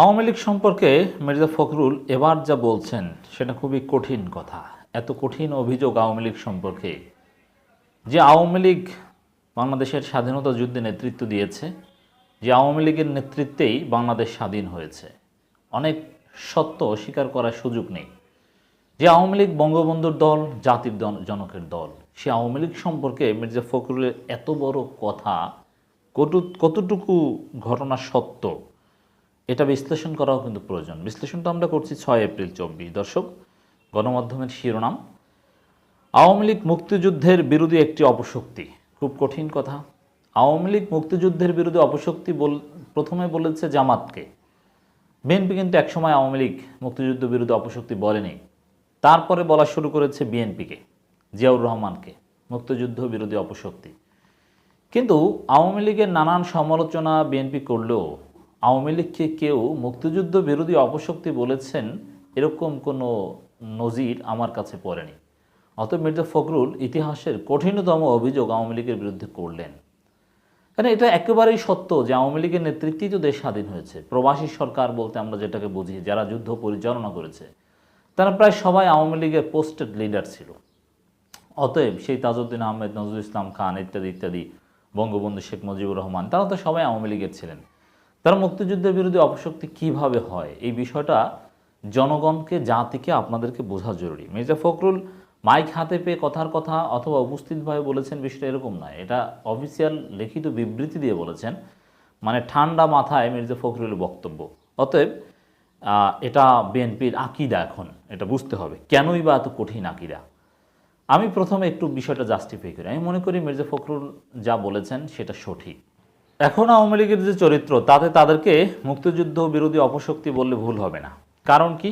আওয়ামী লীগ সম্পর্কে মির্জা ফখরুল এবার যা বলছেন, সেটা খুবই কঠিন কথা। এত কঠিন অভিযোগ আওয়ামী লীগ সম্পর্কে। যে আওয়ামী লীগ বাংলাদেশের স্বাধীনতা যুদ্ধে নেতৃত্ব দিয়েছে, যে আওয়ামী লীগের নেতৃত্বেই বাংলাদেশ স্বাধীন হয়েছে, অনেক সত্য অস্বীকার করার সুযোগ নেই। যে আওয়ামী লীগ বঙ্গবন্ধুর দল, জাতির জনকের দল, সে আওয়ামী লীগ সম্পর্কে মির্জা ফখরুলের এত বড় কথা কতটুকু ঘটনা সত্য এটা বিশ্লেষণ করাও কিন্তু প্রয়োজন। বিশ্লেষণটা আমরা করছি ছয় এপ্রিল চব্বিশ, দর্শক। গণমাধ্যমের শিরোনাম, আওয়ামী লীগ মুক্তিযুদ্ধের বিরোধী একটি অপশক্তি। খুব কঠিন কথা। আওয়ামী লীগ মুক্তিযুদ্ধের বিরুদ্ধে অপশক্তি বল, প্রথমে বলেছে জামাতকে। বিএনপি কিন্তু একসময় আওয়ামী লীগ মুক্তিযুদ্ধ বিরোধী অপশক্তি বলেনি। তারপরে বলা শুরু করেছে বিএনপিকে, জিয়াউর রহমানকে, মুক্তিযুদ্ধ বিরোধী অপশক্তি। কিন্তু আওয়ামী লীগের নানান সমালোচনা বিএনপি করলেও আওয়ামী লীগকে কেউ মুক্তিযুদ্ধ বিরোধী অপশক্তি বলেছেন, এরকম কোনো নজির আমার কাছে পড়েনি। অতএব মির্জা ফখরুল ইতিহাসের কঠিনতম অভিযোগ আওয়ামী লীগের বিরুদ্ধে করলেন। কারণ এটা একেবারেই সত্য যে আওয়ামী লীগের নেতৃত্বেই তো দেশ স্বাধীন হয়েছে। প্রবাসী সরকার বলতে আমরা যেটাকে বুঝি, যারা যুদ্ধ পরিচালনা করেছে, তারা প্রায় সবাই আওয়ামী লীগের পোস্টেড লিডার ছিল। অতএব সেই তাজউদ্দিন আহমেদ, নজরুল ইসলাম খান ইত্যাদি ইত্যাদি, বঙ্গবন্ধু শেখ মুজিবুর রহমান, তারা তো সবাই আওয়ামী লীগের ছিলেন। তারা মুক্তিযুদ্ধের বিরোধী অপশক্তি কীভাবে হয়? এই বিষয়টা জনগণকে, জাতিকে আপনাদেরকে বোঝা জরুরি। মির্জা ফখরুল মাইক হাতে পেয়ে কথার কথা অথবা উপস্থিতভাবে বলেছেন বিষয়টা এরকম নয়। এটা অফিসিয়াল লিখিত বিবৃতি দিয়ে বলেছেন। মানে ঠান্ডা মাথায় মির্জা ফখরুলের বক্তব্য। অতএব এটা বিএনপির আকিদা এখন। এটা বুঝতে হবে। কেনই বা এত কঠিন আকিদা? আমি প্রথমে একটু বিষয়টা জাস্টিফাই করি। আমি মনে করি মির্জা ফখরুল যা বলেছেন সেটা সঠিক। এখন আওয়ামী লীগের যে চরিত্র, তাতে তাদেরকে মুক্তিযুদ্ধ বিরোধী অপশক্তি বললে ভুল হবে না। কারণ কি?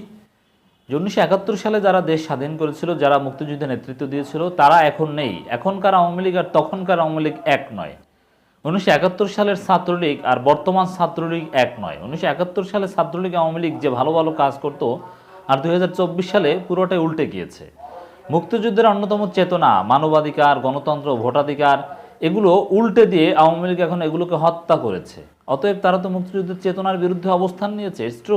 উনিশশো একাত্তর সালে যারা দেশ স্বাধীন করেছিল, যারা মুক্তিযুদ্ধে নেতৃত্ব দিয়েছিল, তারা এখন নেই। এখনকার আওয়ামী লীগ আর তখনকার আওয়ামী লীগ এক নয়। উনিশশো একাত্তর সালের ছাত্রলীগ আর বর্তমান ছাত্রলীগ এক নয়। উনিশশো একাত্তর সালে ছাত্রলীগ আওয়ামী লীগ যে ভালো ভালো কাজ করতো, আর দুই হাজার চব্বিশ সালে পুরোটাই উল্টে গিয়েছে। মুক্তিযুদ্ধের অন্যতম চেতনা, মানবাধিকার, গণতন্ত্র, ভোটাধিকার এগুলো উল্টে দিয়ে আওয়ামী লীগ এখন এগুলোকে হত্যা করেছে। অতএব তারা তো মুক্তিযুদ্ধের চেতনার বিরুদ্ধে অবস্থান নিয়েছে ইটস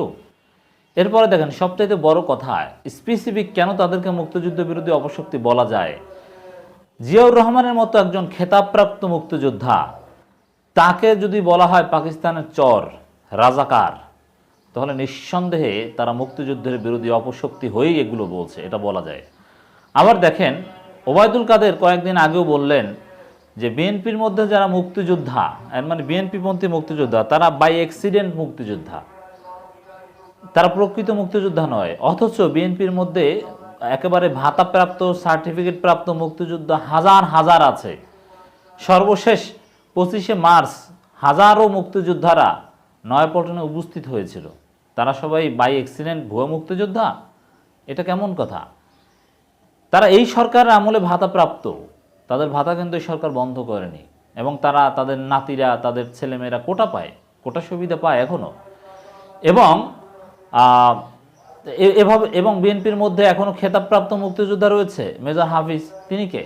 এরপরে দেখেন, সবচাইতে বড় কথা স্পেসিফিক কেন তাদেরকে মুক্তিযুদ্ধ বিরোধী অপশক্তি বলা যায়? জিয়াউর রহমানের মতো একজন খেতাবপ্রাপ্ত মুক্তিযোদ্ধা, তাকে যদি বলা হয় পাকিস্তানের চর, রাজাকার, তাহলে নিঃসন্দেহে তারা মুক্তিযুদ্ধের বিরোধী অপশক্তি হয়েই এগুলো বলছে, এটা বলা যায়। আবার দেখেন, ওবায়দুল কাদের কয়েকদিন আগেও বললেন যে বিএনপির মধ্যে যারা মুক্তিযোদ্ধা মানে বিএনপিপন্থী মুক্তিযোদ্ধা, তারা বাই অ্যাক্সিডেন্ট মুক্তিযোদ্ধা। তারা প্রকৃত মুক্তিযোদ্ধা নয়, অথচ বিএনপির মধ্যে একেবারে ভাতাপ্রাপ্ত সার্টিফিকেট প্রাপ্ত মুক্তিযোদ্ধা হাজার হাজার আছে। সর্বশেষ পঁচিশে মার্চ হাজারো মুক্তিযোদ্ধারা নয়াপল্টনে উপস্থিত হয়েছিল। তারা সবাই বাই অ্যাক্সিডেন্ট ভুয়া মুক্তিযোদ্ধা? এটা কেমন কথা? তারা এই সরকারের আমলে ভাতা প্রাপ্ত তাদের ভাতা কিন্তু সরকার বন্ধ করেনি এবং তারা, তাদের নাতিরা, তাদের ছেলেমেয়েরা কোটা পায়, কোটা সুবিধা পায় এখনও এবং এভাবে, এবং বিএনপির মধ্যে এখনও খেতাবপ্রাপ্ত মুক্তিযোদ্ধা রয়েছে, মেজর হাফিজ, তিনি কে?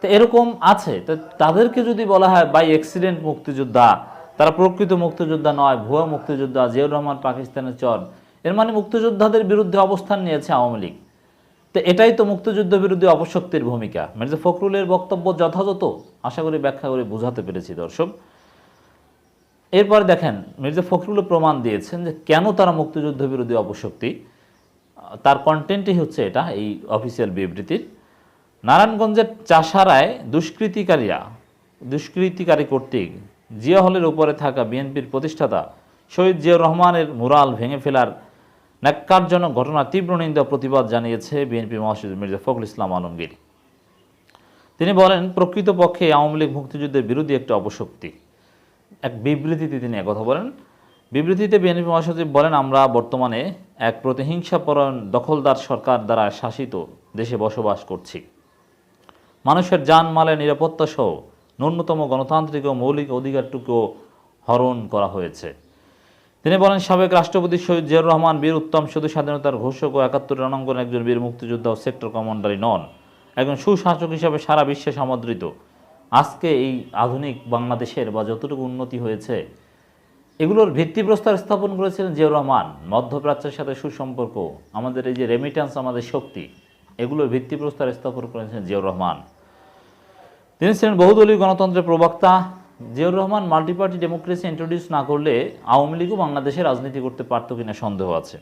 তো এরকম আছে। তো তাদেরকে যদি বলা হয় বাই অ্যাক্সিডেন্ট মুক্তিযোদ্ধা, তারা প্রকৃত মুক্তিযোদ্ধা নয়, ভুয়া মুক্তিযোদ্ধা, জিয়াউর রহমান পাকিস্তানের চর। এর মানে মুক্তিযোদ্ধাদের বিরুদ্ধে অবস্থান নিয়েছে আওয়ামী লীগ। তো এটাই তো মুক্তিযুদ্ধ বিরোধী অপশক্তির ভূমিকা। মির্জা ফখরুলের বক্তব্য যথাযথ, আশা করি ব্যাখ্যা করে বোঝাতে পেরেছি দর্শক। এরপর দেখেন, মির্জা ফখরুল প্রমাণ দিয়েছেন যে কেন তারা মুক্তিযুদ্ধ বিরোধী অপশক্তি। তার কন্টেন্টই হচ্ছে এটা, এই অফিসিয়াল বিবৃতির। নারায়ণগঞ্জের চাষারায় দুষ্কৃতিকারীরা, দুষ্কৃতিকারী কর্তৃক জিয়া হলের উপরে থাকা বিএনপির প্রতিষ্ঠাতা শহীদ জিয়াউর রহমানের মুরাল ভেঙে ফেলার ন্যাক্কারজনক ঘটনার তীব্র নিন্দা প্রতিবাদ জানিয়েছে বিএনপি মহাসচিব মির্জা ফখরুল ইসলাম আলমগীর। তিনি বলেন, প্রকৃতপক্ষে আওয়ামী লীগ মুক্তিযুদ্ধের বিরোধী একটা অপশক্তি। এক বিবৃতিতে তিনি একথা বলেন, বিবৃতিতে বিএনপি মহাসচিব বলেন, আমরা বর্তমানে এক প্রতিহিংসাপরায়ণ দখলদার সরকার দ্বারা শাসিত দেশে বসবাস করছি। মানুষের জানমালের নিরাপত্তা সহ ন্যূনতম গণতান্ত্রিক ও মৌলিক অধিকারটুকু হরণ করা হয়েছে। তিনি বলেন, সাবেক রাষ্ট্রপতি শহীদ জিয়াউর রহমান, বীর উত্তম শুধু স্বাধীনতার ঘোষক ও একাত্তর রণাঙ্গন একজন বীর মুক্তিযোদ্ধা ও সেক্টর কমান্ডারই নন, একজন সুশাসক হিসাবে সারা বিশ্বে সমাদৃত আজকে এই আধুনিক বাংলাদেশের বা যতটুকু উন্নতি হয়েছে, এগুলোর ভিত্তিপ্রস্তর স্থাপন করেছিলেন জিয়াউর রহমান। মধ্যপ্রাচ্যের সাথে সুসম্পর্ক, আমাদের এই যে রেমিটেন্স আমাদের শক্তি, এগুলোর ভিত্তিপ্রস্তর স্থাপন করেছেন জিয়াউর রহমান। তিনি ছিলেন বহুদলীয় গণতন্ত্রের প্রবক্তা Ziaur Rahman multiparty democracy introduce না করলে আওয়ামী লীগও বাংলাদেশে রাজনীতি করতে পারত কিনা সন্দেহ আছে।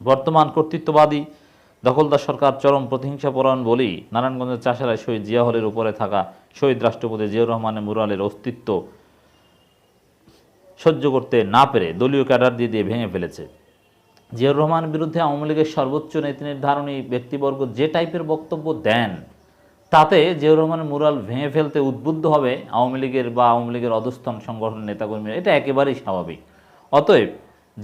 বর্তমান কর্তৃত্ববাদী, দখলদার সরকার, চরম প্রতিহিংসা পরায়ণ বলেই নারায়ণগঞ্জের চাষারায় শহীদ জিয়া হলের উপরে থাকা শহীদ রাষ্ট্রপতি জিয়াউর রহমানের মুরালের অস্তিত্ব সহ্য করতে না পেরে দলীয় ক্যাডার দিয়ে দিয়ে ভেঙে ফেলেছে। জিয়াউর রহমানের বিরুদ্ধে আওয়ামী লীগের সর্বোচ্চ নীতি নির্ধারণী ব্যক্তিবর্গ যে টাইপের বক্তব্য দেন তাতে জিয়াউর রহমানের মুরাল ভেঙে ফেলতে উদ্বুদ্ধ হবে আওয়ামী লীগের বা আওয়ামী লীগের অধস্তন সংগঠনের নেতাকর্মীরা। এটা একেবারেই স্বাভাবিক। অতএব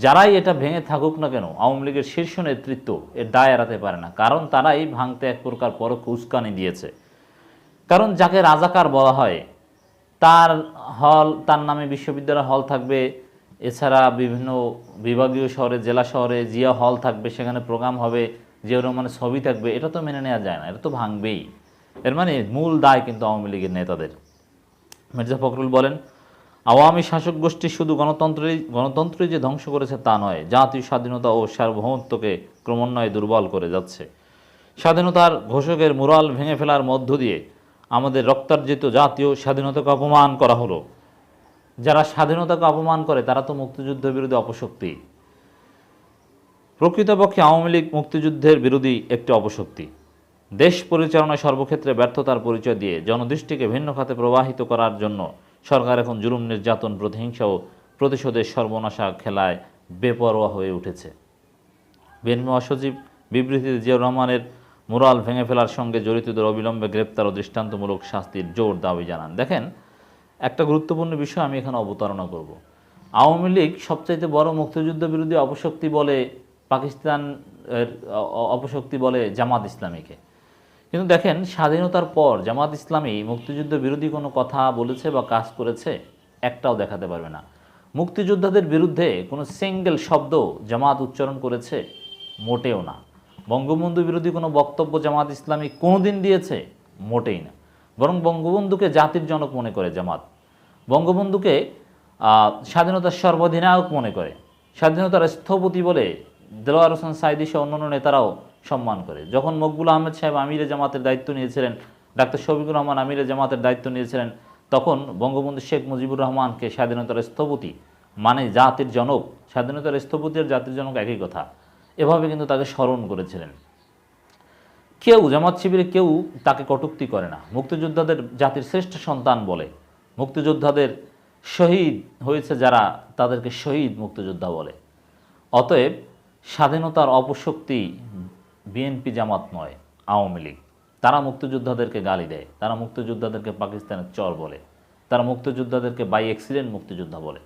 যারাই এটা ভেঙে থাকুক না কেন, আওয়ামী লীগের শীর্ষ নেতৃত্ব এর দায় এড়াতে পারে না। কারণ তারাই ভাঙতে এক প্রকার পরোক্ষ উস্কানি দিয়েছে। কারণ যাকে রাজাকার বলা হয়, তার হল, তার নামে বিশ্ববিদ্যালয় হল থাকবে, এছাড়া বিভিন্ন বিভাগীয় শহরে, জেলা শহরে জিয়া হল থাকবে, সেখানে প্রোগ্রাম হবে জিয়া রহমানের ছবি থাকবে, এটা তো মেনে নেওয়া যায় না, এটা তো ভাঙবেই। এর মানে মূল দায় কিন্তু আওয়ামী লীগের নেতাদের। মির্জা ফখরুল বলেন, আওয়ামী শাসক গোষ্ঠী শুধু গণতন্ত্রেই, গণতন্ত্রই যে ধ্বংস করেছে তা নয়, জাতীয় স্বাধীনতা ও সার্বভৌমত্বকে ক্রমান্বয়ে দুর্বল করে যাচ্ছে। স্বাধীনতার ঘোষকের মুরাল ভেঙে ফেলার মধ্য দিয়ে আমাদের রক্তার্জিত জাতীয় স্বাধীনতাকে অপমান করা হলো। যারা স্বাধীনতাকে অপমান করে, তারা তো মুক্তিযুদ্ধের বিরুদ্ধে অপশক্তি। প্রকৃতপক্ষে আওয়ামী লীগ মুক্তিযুদ্ধের বিরোধী একটি অপশক্তি। দেশ পরিচালনায় সর্বক্ষেত্রে ব্যর্থতার পরিচয় দিয়ে জনদৃষ্টিকে ভিন্ন খাতে প্রবাহিত করার জন্য সরকার এখন জুলুম নির্যাতন, প্রতিহিংসা ও প্রতিশোধের সর্বনাশা খেলায় বেপরোয়া হয়ে উঠেছে। বিএনপি মহাসচিব বিবৃতিতে জিয়াউর রহমানের মুরাল ভেঙে ফেলার সঙ্গে জড়িতদের অবিলম্বে গ্রেপ্তার ও দৃষ্টান্তমূলক শাস্তির জোর দাবি জানান। দেখেন, একটা গুরুত্বপূর্ণ বিষয় আমি এখানে অবতারণা করব। আওয়ামী লীগ সবচাইতে বড় মুক্তিযুদ্ধ বিরোধী অপশক্তি বলে পাকিস্তান অপশক্তি বলে জামাত ইসলামীকে। কিন্তু দেখেন, স্বাধীনতার পর জামাত ইসলামী মুক্তিযুদ্ধ বিরোধী কোনো কথা বলেছে বা কাজ করেছে একটাও দেখাতে পারবে না। মুক্তিযোদ্ধাদের বিরুদ্ধে কোনো সিঙ্গেল শব্দ জামাত উচ্চারণ করেছে মোটেও না। বঙ্গবন্ধু বিরোধী কোনো বক্তব্য জামাত ইসলামী কোনোদিন দিয়েছে মোটেই না। বরং বঙ্গবন্ধুকে জাতির জনক মনে করে জামাত। বঙ্গবন্ধুকে স্বাধীনতার সর্বাধিনায়ক মনে করে। স্বাধীনতার স্থপতি বলে দেলোয়ার হোসেন সাইদি অন্যান্য নেতারাও সম্মান করে। যখন মকবুল আহমেদ সাহেব আমিরে জামাতের দায়িত্ব নিয়েছিলেন, ডাক্তার শফিকুর রহমান আমিরে জামাতের দায়িত্ব নিয়েছিলেন, তখন বঙ্গবন্ধু শেখ মুজিবুর রহমানকে স্বাধীনতার স্থপতি মানে জাতির জনক, স্বাধীনতার স্থপতি আর জাতির জনক একই কথা। এভাবে কিন্তু তাকে স্মরণ করেছিলেন। কেউ জামাত শিবিরে কেউ তাকে কটুক্তি করে না। মুক্তিযোদ্ধাদের জাতির শ্রেষ্ঠ সন্তান বলে। মুক্তিযোদ্ধাদের শহীদ হয়েছে যারা তাদেরকে শহীদ মুক্তিযোদ্ধা বলে। অতএব স্বাধীনতার অপশক্তি বিএনপি জামাত নয়, আওয়ামী লীগ। তারা মুক্তিযোদ্ধাদেরকে গালি দেয়, তারা মুক্তিযোদ্ধাদেরকে পাকিস্তানের চর বলে, তারা মুক্তিযোদ্ধাদেরকে বাই অ্যাক্সিডেন্ট মুক্তিযোদ্ধা বলে।